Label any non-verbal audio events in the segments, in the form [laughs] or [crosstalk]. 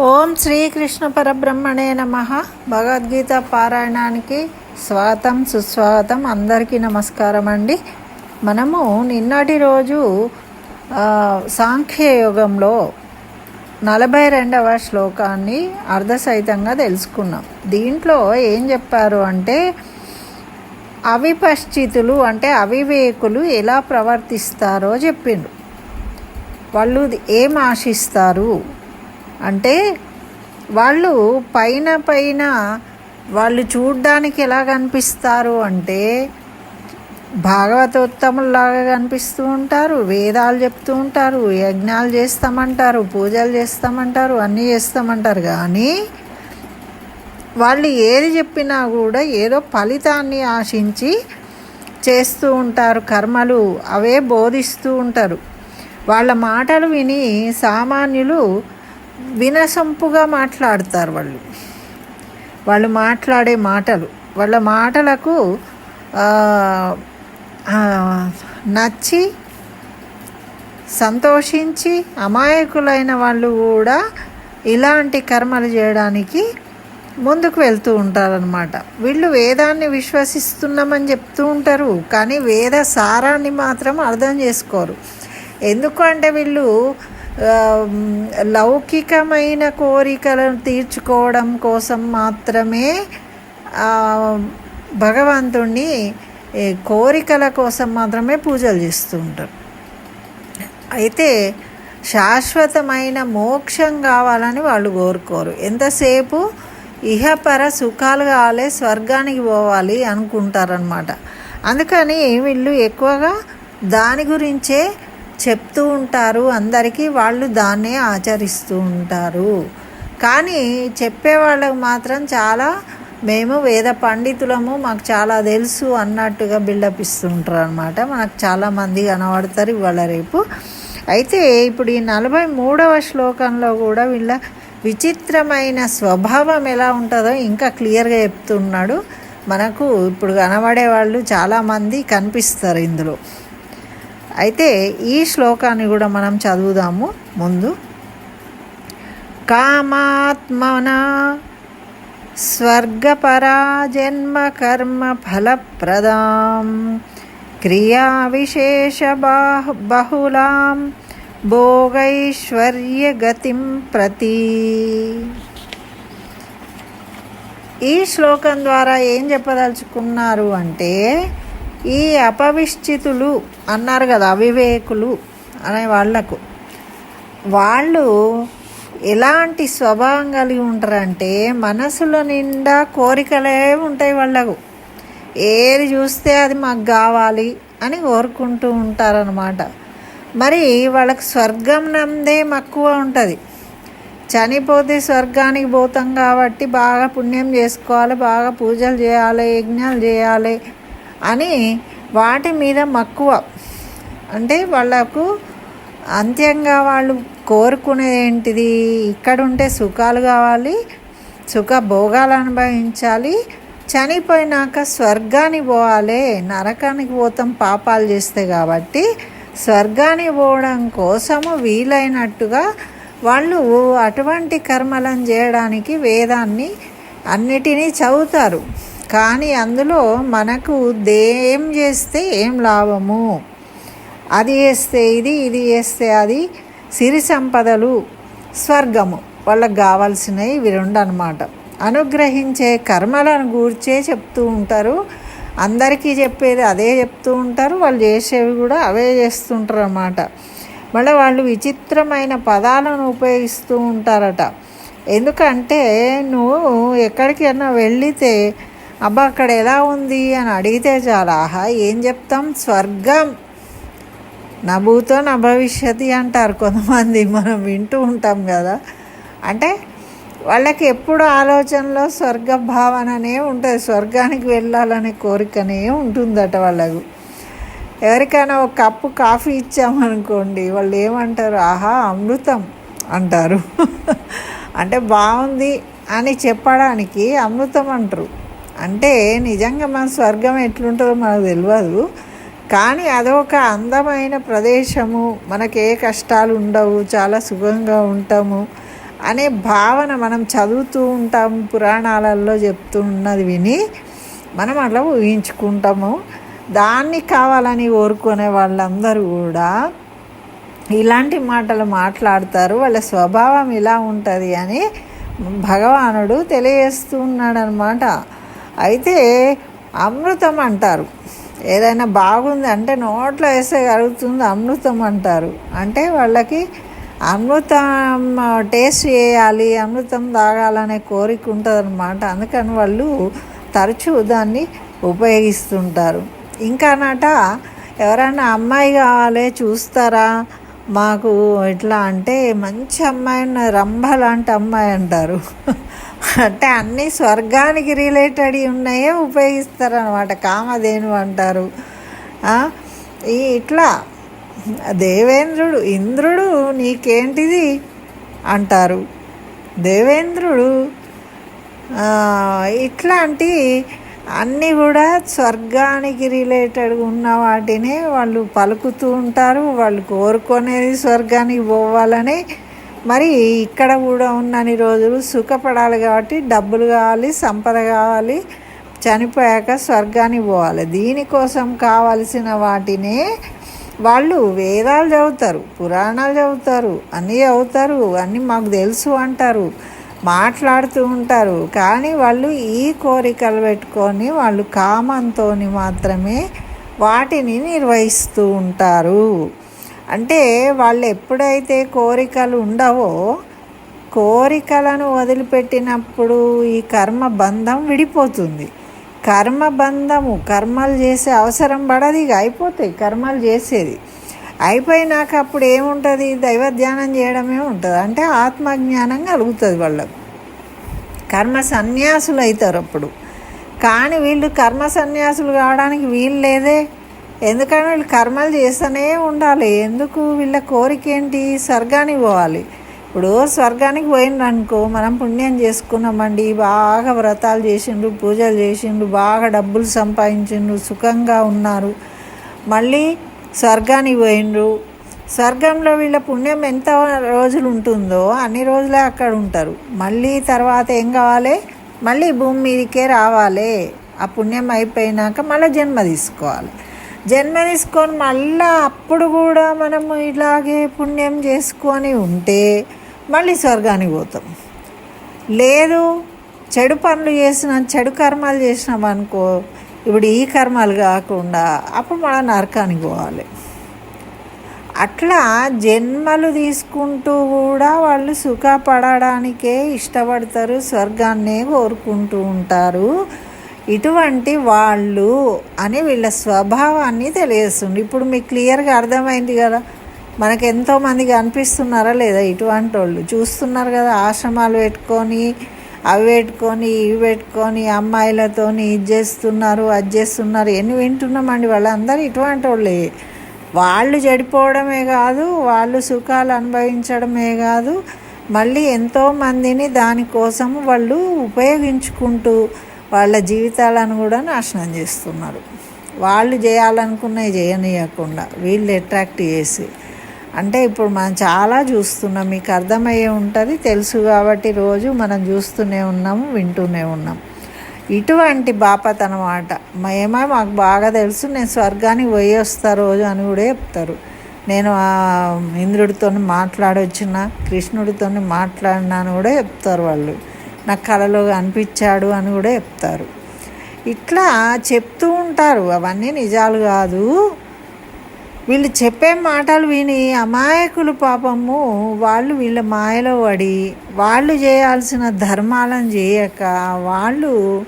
ఓం శ్రీకృష్ణ పరబ్రహ్మణే నమ. భగవద్గీత పారాయణానికి స్వాగతం సుస్వాగతం. అందరికీ నమస్కారం అండి. మనము నిన్నటి రోజు ఆ, సాంఖ్యయోగంలో నలభై రెండవ శ్లోకాన్ని అర్ధసహితంగా తెలుసుకున్నాం. దీంట్లో ఏం చెప్పారు అంటే అవిపశ్చితులు అంటే అవివేకులు ఎలా ప్రవర్తిస్తారో చెప్పిండ్రు వాళ్ళు ఏం ఆశిస్తారు? అంటే వాళ్ళు పైన పైన వాళ్ళు చూడ్డానికి ఎలా కనిపిస్తారు అంటే భాగవతోత్తములాగా కనిపిస్తూ ఉంటారు వేదాలు చెప్తూ ఉంటారు యజ్ఞాలు చేస్తామంటారు పూజలు చేస్తామంటారు అన్నీ చేస్తామంటారు. కానీ వాళ్ళు ఏది చెప్పినా కూడా ఏదో ఫలితాన్ని ఆశించి చేస్తూ ఉంటారు కర్మలు అవే బోధిస్తూ ఉంటారు. వాళ్ళ మాటలు విని సామాన్యులు వినసొంపుగా మాట్లాడతారు వాళ్ళు. వాళ్ళు మాట్లాడే మాటలు. వాళ్ళ మాటలకు నచ్చి సంతోషించి అమాయకులైన వాళ్ళు కూడా ఇలాంటి కర్మలు చేయడానికి ముందుకు వెళ్తూ ఉంటారనమాట వీళ్ళు వేదాన్ని విశ్వసిస్తున్నామని చెప్తూ ఉంటారు కానీ వేద సారాన్ని మాత్రం అర్థం చేసుకోరు. ఎందుకంటే వీళ్ళు లౌకికమైన కోరికలను తీర్చుకోవడం కోసం మాత్రమే భగవంతుణ్ణి కోరికల కోసం మాత్రమే పూజలు చేస్తూ ఉంటారు. అయితే శాశ్వతమైన మోక్షం కావాలని వాళ్ళు కోరుకోరు. ఎంతసేపు ఇహపర సుఖాలు కావాలి స్వర్గానికి పోవాలి అనుకుంటారనమాట అందుకని వీళ్ళు ఎక్కువగా దాని గురించే చెప్తూ ఉంటారు. అందరికీ వాళ్ళు దాన్నే ఆచరిస్తూ ఉంటారు. కానీ చెప్పే వాళ్ళకు మాత్రం చాలా మేము వేద పండితులము మాకు చాలా తెలుసు అన్నట్టుగా బిల్డప్ ఇస్తుంటారు అనమాట మనకు చాలామంది కనబడతారు ఇవాళ రేపు. అయితే ఇప్పుడు ఈ నలభై మూడవ శ్లోకంలో కూడా వీళ్ళ విచిత్రమైన స్వభావం ఎలా ఉంటుందో ఇంకా క్లియర్గా చెప్తున్నాడు. మనకు ఇప్పుడు కనబడే వాళ్ళు చాలామంది కనిపిస్తారు ఇందులో. అయితే ఈ శ్లోకాన్ని కూడా మనం చదువుదాము ముందు. కామాత్మన స్వర్గపరా జన్మ కర్మ ఫలప్రదాం క్రియా విశేష బాహు బహుళాం భోగైశ్వర్య గతిం ప్రతి. ఈ శ్లోకం ద్వారా ఏం చెప్పదలుచుకున్నారు అంటే ఈ అపవిశ్చితులు అన్నారు కదా అవివేకులు అనే వాళ్ళకు. వాళ్ళు ఎలాంటి స్వభావం కలిగి ఉంటారంటే మనసులో నిండా కోరికలే ఉంటాయి వాళ్ళకు. ఏది చూస్తే అది మాకు కావాలి అని కోరుకుంటూ ఉంటారనమాట మరి వాళ్ళకి స్వర్గం నందే మక్కువ ఉంటుంది. చనిపోతే స్వర్గానికి పోతాం కాబట్టి బాగా పుణ్యం చేసుకోవాలి బాగా పూజలు చేయాలి యజ్ఞాలు చేయాలి అని వాటి మీద మక్కువ. అంటే వాళ్ళకు అంత్యంగా వాళ్ళు కోరుకునేది ఏంటిది? ఇక్కడ ఉంటే సుఖాలు కావాలి సుఖ భోగాలు అనుభవించాలి. చనిపోయినాక స్వర్గానికి పోవాలి. నరకానికి పోతాం పాపాలు చేస్తే కాబట్టి స్వర్గానికి పోవడం కోసము వీలైనట్టుగా వాళ్ళు అటువంటి కర్మలను చేయడానికి వేదాన్ని అన్నిటినీ చదువుతారు. కానీ అందులో మనకు దేం చేస్తే ఏం లాభము? అది చేస్తే ఇది ఇది చేస్తే అది సిరి సంపదలు స్వర్గము వాళ్ళకి కావాల్సినవి ఇవి రెండు అనమాట అనుగ్రహించే కర్మలను గూర్చే చెప్తూ ఉంటారు. అందరికీ చెప్పేది అదే చెప్తూ ఉంటారు. వాళ్ళు చేసేవి కూడా అవే చేస్తుంటారు అన్నమాట మళ్ళీ వాళ్ళు విచిత్రమైన పదాలను ఉపయోగిస్తూ ఉంటారట. ఎందుకంటే నువ్వు ఎక్కడికైనా వెళ్ళితే అబ్బా అక్కడ ఎలా ఉంది అని అడిగితే చాలా. ఆహా ఏం చెప్తాం? స్వర్గం. నభూతో నభవిష్యతి నా అంటారు కొంతమంది. మనం వింటూ ఉంటాం కదా. అంటే వాళ్ళకి ఎప్పుడు ఆలోచనలో స్వర్గ భావననే ఉంటుంది. స్వర్గానికి వెళ్ళాలనే కోరికనే ఉంటుందట వాళ్ళకు. ఎవరికైనా ఒక కప్పు కాఫీ ఇచ్చామనుకోండి వాళ్ళు ఏమంటారు? ఆహా అమృతం అంటారు. [laughs] అంటే బాగుంది అని చెప్పడానికి అమృతం అంటారు. అంటే నిజంగా మన స్వర్గం ఎట్లుంటుందో మనకు తెలియదు కానీ అదొక అందమైన ప్రదేశము. మనకి ఏ కష్టాలు ఉండవు చాలా సుఖంగా ఉంటాము అనే భావన మనం చదువుతూ ఉంటాం పురాణాలలో చెప్తూ ఉన్నది విని మనం అట్లా ఊహించుకుంటాము. దాన్ని కావాలని కోరుకునే వాళ్ళందరూ కూడా ఇలాంటి మాటలు మాట్లాడతారు. వాళ్ళ స్వభావం ఇలా ఉంటుంది అని భగవానుడు తెలియజేస్తూ ఉన్నాడనమాట అయితే అమృతం అంటారు. ఏదైనా బాగుంది అంటే నోట్లో వేస్తే కలుగుతుంది అమృతం అంటారు. అంటే వాళ్ళకి అమృతం టేస్ట్ చేయాలి అమృతం తాగాలనే కోరిక ఉంటుందన్నమాట. అందుకని వాళ్ళు తరచూ దాన్ని ఉపయోగిస్తుంటారు. ఇంకానట ఎవరైనా అమ్మాయి కావాలి చూస్తారా? మాకు ఇట్లా అంటే మంచి అమ్మాయి ఉన్న రంభ లాంటి అమ్మాయి అంటారు. అంటే అన్నీ స్వర్గానికి రిలేటెడ్ ఉన్నాయే ఉపయోగిస్తారు అనమాట కామధేను అంటారు. ఈ ఇట్లా దేవేంద్రుడు ఇంద్రుడు నీకేంటిది అంటారు. దేవేంద్రుడు ఇట్లాంటి అన్నీ కూడా స్వర్గానికి రిలేటెడ్ ఉన్న వాటినే వాళ్ళు పలుకుతూ ఉంటారు. వాళ్ళు కోరుకునేది స్వర్గానికి పోవాలని మరి ఇక్కడ కూడా ఉన్నన్ని రోజులు సుఖపడాలి కాబట్టి డబ్బులు కావాలి సంపద కావాలి చనిపోయాక స్వర్గానికి పోవాలి. దీనికోసం కావలసిన వాటినే వాళ్ళు వేదాలు చదువుతారు పురాణాలు చదువుతారు అన్నీ చదువుతారు అన్నీ మాకు తెలుసు అంటారు మాట్లాడుతూ ఉంటారు. కానీ వాళ్ళు ఈ కోరికలు పెట్టుకొని వాళ్ళు కామంతో మాత్రమే వాటిని నిర్వహిస్తూ ఉంటారు. అంటే వాళ్ళు ఎప్పుడైతే కోరికలు ఉండవో కోరికలను వదిలిపెట్టినప్పుడు ఈ కర్మ బంధం విడిపోతుంది. కర్మ బంధము కర్మలు చేసే అవసరం పడదు ఇక అయిపోతాయి కర్మలు చేసేది. అయిపోయినాక అప్పుడు ఏముంటుంది? దైవ ధ్యానం చేయడమే ఉంటుంది. అంటే ఆత్మజ్ఞానం కలుగుతుంది వాళ్ళకు. కర్మ సన్యాసులు అవుతారు అప్పుడు. కానీ వీళ్ళు కర్మ సన్యాసులు కావడానికి వీలు లేదే. ఎందుకంటే వీళ్ళు కర్మలు చేస్తూనే ఉండాలి. ఎందుకు వీళ్ళ కోరిక ఏంటి? స్వర్గానికి పోవాలి. ఇప్పుడు స్వర్గానికి పోయిండ్రు అనుకో మనం పుణ్యం చేసుకున్నామండి. బాగా వ్రతాలు చేసిండ్రు పూజలు చేసిండ్రు బాగా డబ్బులు సంపాదించిండ్రు సుఖంగా ఉన్నారు. మళ్ళీ స్వర్గానికి పోయిండ్రు స్వర్గంలో వీళ్ళ పుణ్యం ఎంత రోజులు ఉంటుందో అన్ని రోజులే అక్కడ ఉంటారు. మళ్ళీ తర్వాత ఏం కావాలి? మళ్ళీ భూమి మీదకే రావాలి. ఆ పుణ్యం అయిపోయినాక మళ్ళీ జన్మ తీసుకోవాలి. జన్మ తీసుకొని అప్పుడు కూడా మనము ఇలాగే పుణ్యం చేసుకొని ఉంటే మళ్ళీ స్వర్గానికి పోతాం. లేదు చెడు పనులు చేసిన చెడు కర్మాలు చేసినాం అనుకో ఇప్పుడు ఈ కర్మాలు కాకుండా అప్పుడు మన నరకానికి పోవాలి. అట్లా జన్మలు తీసుకుంటూ కూడా వాళ్ళు సుఖపడడానికే ఇష్టపడతారు స్వర్గాన్నే కోరుకుంటూ ఉంటారు. ఇటువంటి వాళ్ళు అని వీళ్ళ స్వభావాన్ని తెలియజేస్తుంది. ఇప్పుడు మీకు క్లియర్గా అర్థమైంది కదా. మనకు ఎంతోమంది అనిపిస్తున్నారా లేదా? ఇటువంటి వాళ్ళు చూస్తున్నారు కదా ఆశ్రమాలు పెట్టుకొని అవి పెట్టుకొని ఇవి పెట్టుకొని అమ్మాయిలతోని ఇది చేస్తున్నారు అది చేస్తున్నారు ఎన్ని వింటున్నామండి వాళ్ళందరూ ఇటువంటి వాళ్ళే. వాళ్ళు చెడిపోవడమే కాదు వాళ్ళు సుఖాలు అనుభవించడమే కాదు మళ్ళీ ఎంతోమందిని దానికోసం వాళ్ళు ఉపయోగించుకుంటూ వాళ్ళ జీవితాలను కూడా నాశనం చేస్తున్నారు. వాళ్ళు చేయాలనుకున్నవి చేయనీయకుండా వీళ్ళు అట్రాక్ట్ చేసి. అంటే ఇప్పుడు మనం చాలా చూస్తున్నాం మీకు అర్థమయ్యే ఉంటుంది తెలుసు కాబట్టి రోజు మనం చూస్తూనే ఉన్నాము వింటూనే ఉన్నాం. ఇటువంటి బాపత్ అనమాట మేమో మాకు బాగా తెలుసు నేను స్వర్గానికి పోయి వస్తా రోజు అని కూడా చెప్తారు. నేను ఆ ఇంద్రుడితో మాట్లాడొచ్చిన కృష్ణుడితో మాట్లాడినా అని కూడా చెప్తారు వాళ్ళు. నాకు కళలో అనిపించాడు అని కూడా చెప్తారు. ఇట్లా చెప్తూ ఉంటారు. అవన్నీ నిజాలు కాదు. వీళ్ళు చెప్పే మాటలు విని అమాయకులు పాపము వాళ్ళు వీళ్ళ మాయలో పడి వాళ్ళు చేయాల్సిన ధర్మాలను చేయక వాళ్ళు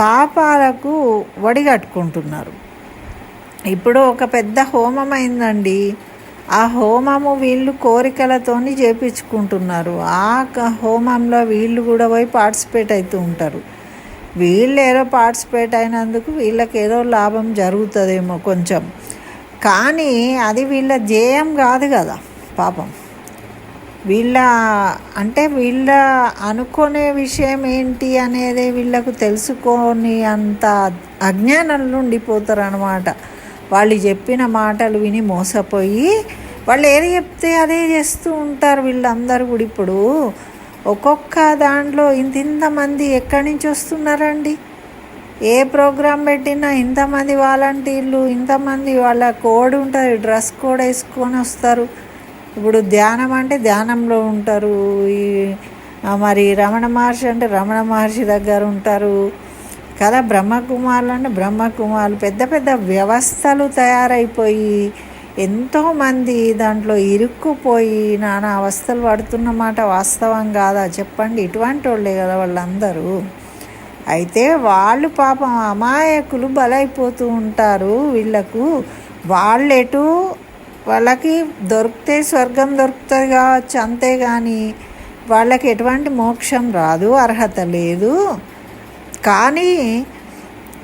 పాపాలకు వడిగట్టుకుంటున్నారు. ఇప్పుడు ఒక పెద్ద హోమం అయిందండి. ఆ హోమము వీళ్ళు కోరికలతోని చేపించుకుంటున్నారు. ఆ క- హోమంలో వీళ్ళు కూడా పోయి పార్టిసిపేట్ అవుతూ ఉంటారు. వీళ్ళు ఏదో పార్టిసిపేట్ అయినందుకు వీళ్ళకి ఏదో లాభం జరుగుతుందేమో కొంచెం. కానీ అది వీళ్ళ జేయం కాదు కదా పాపం. వీళ్ళ అంటే వీళ్ళ అనుకునే విషయం ఏంటి అనేది వీళ్ళకు తెలుసుకొని అంత అజ్ఞానంలో ఉండిపోతారు అన్నమాట వాళ్ళు చెప్పిన మాటలు విని మోసపోయి వాళ్ళు ఏది చెప్తే అదే చేస్తూ ఉంటారు వీళ్ళందరూ కూడా ఇప్పుడు. ఒక్కొక్క దాంట్లో ఇంత ఇంతమంది ఎక్కడి నుంచి వస్తున్నారండి? ఏ ప్రోగ్రాం పెట్టినా ఇంతమంది వాలంటీర్లు ఇంతమంది వాళ్ళ కోడ్ ఉంటుంది డ్రెస్ కోడ్ వేసుకొని వస్తారు. ఇప్పుడు ధ్యానం అంటే ధ్యానంలో ఉంటారు. ఈ మరి రమణ మహర్షి అంటే రమణ మహర్షి దగ్గర ఉంటారు. కదా బ్రహ్మకుమారులు అంటే బ్రహ్మకుమారులు. పెద్ద పెద్ద వ్యవస్థలు తయారైపోయి ఎంతోమంది దాంట్లో ఇరుక్కుపోయి నానా అవస్థలు పడుతున్నమాట వాస్తవం కాదా? చెప్పండి. ఇటువంటి వాళ్ళే కదా వాళ్ళందరూ. అయితే వాళ్ళు పాపం అమాయకులు బలైపోతూ ఉంటారు. వీళ్ళకు వాళ్ళెటు వాళ్ళకి దొరికితే స్వర్గం దొరుకుతుంది కావచ్చు అంతేగాని వాళ్ళకి ఎటువంటి మోక్షం రాదు అర్హత లేదు. కానీ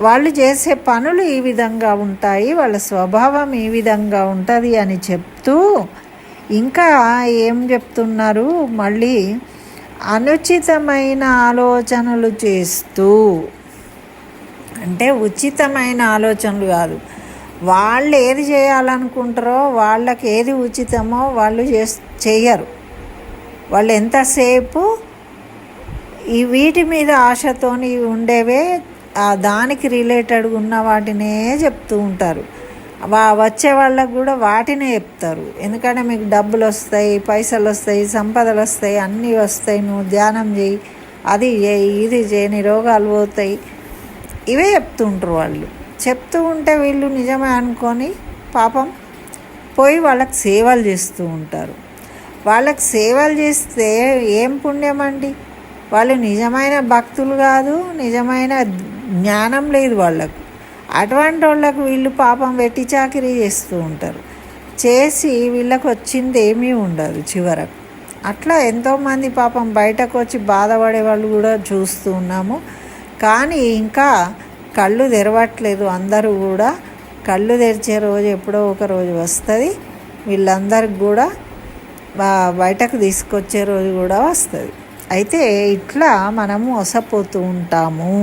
వాళ్ళు చేసే పనులు ఈ విధంగా ఉంటాయి వాళ్ళ స్వభావం ఈ విధంగా ఉంటుంది అని చెప్తూ ఇంకా ఏం చెప్తున్నారు? మళ్ళీ అనుచితమైన ఆలోచనలు చేస్తూ అంటే ఉచితమైన ఆలోచనలు కాదు. వాళ్ళు ఏది చేయాలనుకుంటారో వాళ్ళకి ఏది ఉచితమో వాళ్ళు చేస్ చేయరు వాళ్ళు ఎంతసేపు ఈ వీటి మీద ఆశతోని ఉండేవే ఆ దానికి రిలేటెడ్ ఉన్న వాటినే చెప్తూ ఉంటారు. వా వచ్చే వాళ్ళకు కూడా వాటినే చెప్తారు. ఎందుకంటే మీకు డబ్బులు వస్తాయి పైసలు వస్తాయి సంపదలు వస్తాయి అన్నీ వస్తాయి. నువ్వు ధ్యానం చేయి అది చేయి ఇది చేయని రోగాలు పోతాయి. ఇవే చెప్తుంటారు వాళ్ళు. చెప్తూ ఉంటే వీళ్ళు నిజమే అనుకొని పాపం పోయి వాళ్ళకి సేవలు చేస్తూ ఉంటారు. వాళ్ళకి సేవలు చేస్తే ఏం పుణ్యం అండి వాళ్ళు నిజమైన భక్తులు కాదు నిజమైన జ్ఞానం లేదు వాళ్ళకు. అటువంటి వాళ్ళకు వీళ్ళు పాపం వెట్టి చాకిరీ చేస్తూ ఉంటారు. చేసి వీళ్ళకు వచ్చింది ఏమీ ఉండదు చివరకు. అట్లా ఎంతోమంది పాపం బయటకు వచ్చి బాధపడే వాళ్ళు కూడా చూస్తూ ఉన్నాము. కానీ ఇంకా కళ్ళు తెరవట్లేదు. అందరూ కూడా కళ్ళు తెరిచే రోజు ఎప్పుడో ఒక రోజు వస్తుంది. వీళ్ళందరికి కూడా బయటకు తీసుకొచ్చే రోజు కూడా వస్తుంది. అయితే ఇట్లా మనము వసపోతూ ఉంటాము.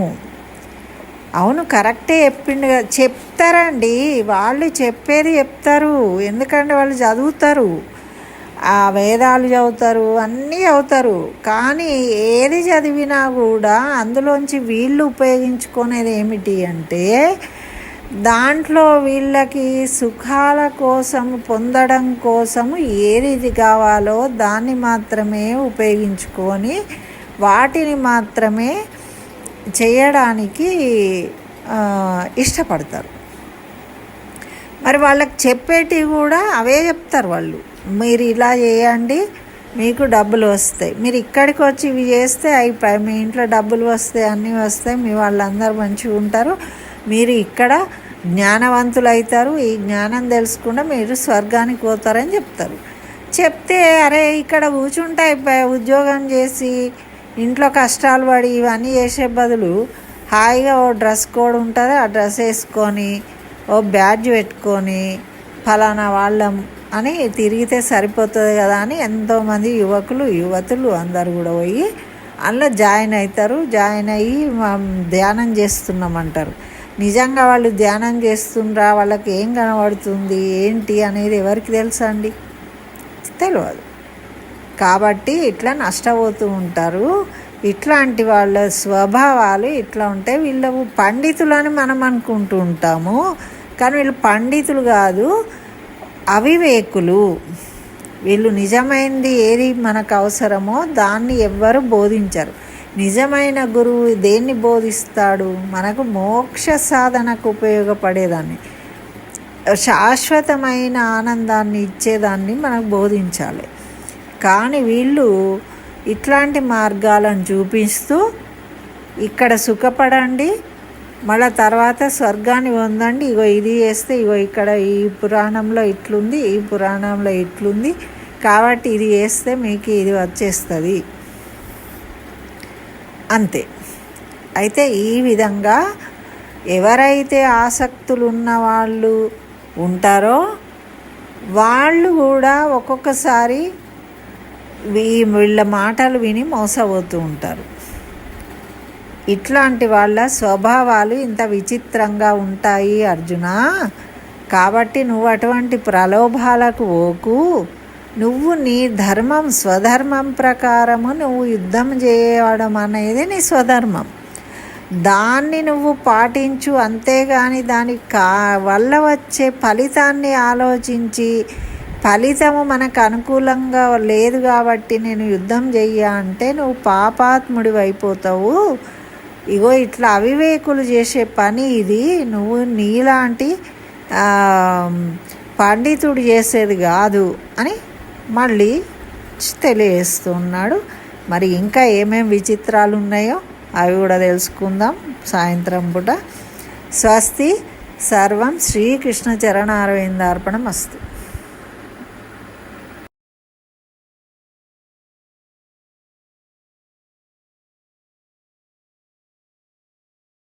అవును కరెక్టే చెప్పిండు కదా చెప్తారండి. వాళ్ళు చెప్పేది చెప్తారు. ఎందుకంటే వాళ్ళు చదువుతారు. ఆ వేదాలు చదువుతారు అన్నీ చదువుతారు. కానీ ఏది చదివినా కూడా అందులోంచి వీళ్ళు ఉపయోగించుకునేది ఏమిటి అంటే దాంట్లో వీళ్ళకి సుఖాల కోసం పొందడం కోసం ఏది కావాలో దాన్ని మాత్రమే ఉపయోగించుకొని వాటిని మాత్రమే చేయడానికి ఇష్టపడతారు. మరి వాళ్ళకి చెప్పేటివి కూడా అవే చెప్తారు వాళ్ళు. మీరు ఇలా చేయండి మీకు డబ్బులు వస్తాయి. మీరు ఇక్కడికి వచ్చి ఇవి చేస్తే అయిపోయి మీ ఇంట్లో డబ్బులు వస్తాయి అన్నీ వస్తాయి మీ వాళ్ళందరూ మంచిగా ఉంటారు. మీరు ఇక్కడ జ్ఞానవంతులు అవుతారు ఈ జ్ఞానం తెలుసుకుంటే మీరు స్వర్గానికి పోతారని చెప్తారు. చెప్తే అరే ఇక్కడ కూర్చుంటే అయిపోయి ఉద్యోగం చేసి ఇంట్లో కష్టాలు పడి ఇవన్నీ చేసే బదులు హాయిగా ఓ డ్రెస్ కోడ్ ఉంటుంది ఆ డ్రెస్ వేసుకొని ఓ బ్యాడ్జ్ పెట్టుకొని ఫలానా వాళ్ళం అని తిరిగితే సరిపోతుంది కదా అని ఎంతోమంది యువకులు యువతులు అందరు కూడా పోయి అందులో జాయిన్ అవుతారు. జాయిన్ అయ్యి ధ్యానం చేస్తున్నామంటారు. నిజంగా వాళ్ళు ధ్యానం చేస్తుండ్రా వాళ్ళకి ఏం కనబడుతుంది ఏంటి అనేది ఎవరికి తెలుసా అండి తెలియదు కాబట్టి ఇట్లా నష్టపోతూ ఉంటారు. ఇట్లాంటి వాళ్ళ స్వభావాలు ఇట్లా ఉంటాయి వీళ్ళు పండితులని మనం అనుకుంటూ ఉంటాము. కానీ వీళ్ళు పండితులు కాదు అవివేకులు. వీళ్ళు నిజమైనది ఏది మనకు అవసరమో దాన్ని ఎవ్వరు బోధించరు. నిజమైన గురువు దేన్ని బోధిస్తాడు? మనకు మోక్ష సాధనకు ఉపయోగపడేదాన్ని. శాశ్వతమైన ఆనందాన్ని ఇచ్చేదాన్ని మనకు బోధించాలి. కానీ వీళ్ళు ఇట్లాంటి మార్గాలను చూపిస్తూ ఇక్కడ సుఖపడండి మళ్ళీ తర్వాత స్వర్గాన్ని పొందండి. ఇగో ఇది చేస్తే ఇగో ఇక్కడ ఈ పురాణంలో ఇట్లుంది ఈ పురాణంలో ఇట్లుంది. కాబట్టి ఇది చేస్తే మీకు ఇది వచ్చేస్తుంది. అంతే. అయితే ఈ విధంగా ఎవరైతే ఆసక్తులు ఉన్న వాళ్ళు ఉంటారో వాళ్ళు కూడా ఒక్కొక్కసారి వీ- వీళ్ళ మాటలు విని మోసపోతూ ఉంటారు. ఇట్లాంటి వాళ్ళ స్వభావాలు ఇంత విచిత్రంగా ఉంటాయి అర్జున. కాబట్టి నువ్వు అటువంటి ప్రలోభాలకు ఓకు. నువ్వు నీ ధర్మం స్వధర్మం ప్రకారము నువ్వు యుద్ధం చేయడం అనేది నీ స్వధర్మం. దాన్ని నువ్వు పాటించు అంతేగాని దాని కా వల్ల వచ్చే ఫలితాన్ని ఆలోచించి ఫలితము మనకు అనుకూలంగా లేదు కాబట్టి నేను యుద్ధం చెయ్య అంటే నువ్వు పాపాత్ముడి అయిపోతావు ఇగో ఇట్లా అవివేకులు చేసే పని ఇది. నువ్వు నీలాంటి పండితుడు చేసేది కాదు అని మళ్ళీ తెలియజేస్తున్నాడు. మరి ఇంకా ఏమేమి విచిత్రాలు ఉన్నాయో అవి కూడా తెలుసుకుందాం సాయంత్రం పూట. స్వస్తి సర్వం శ్రీకృష్ణ చరణారవిందార్పణం అస్తు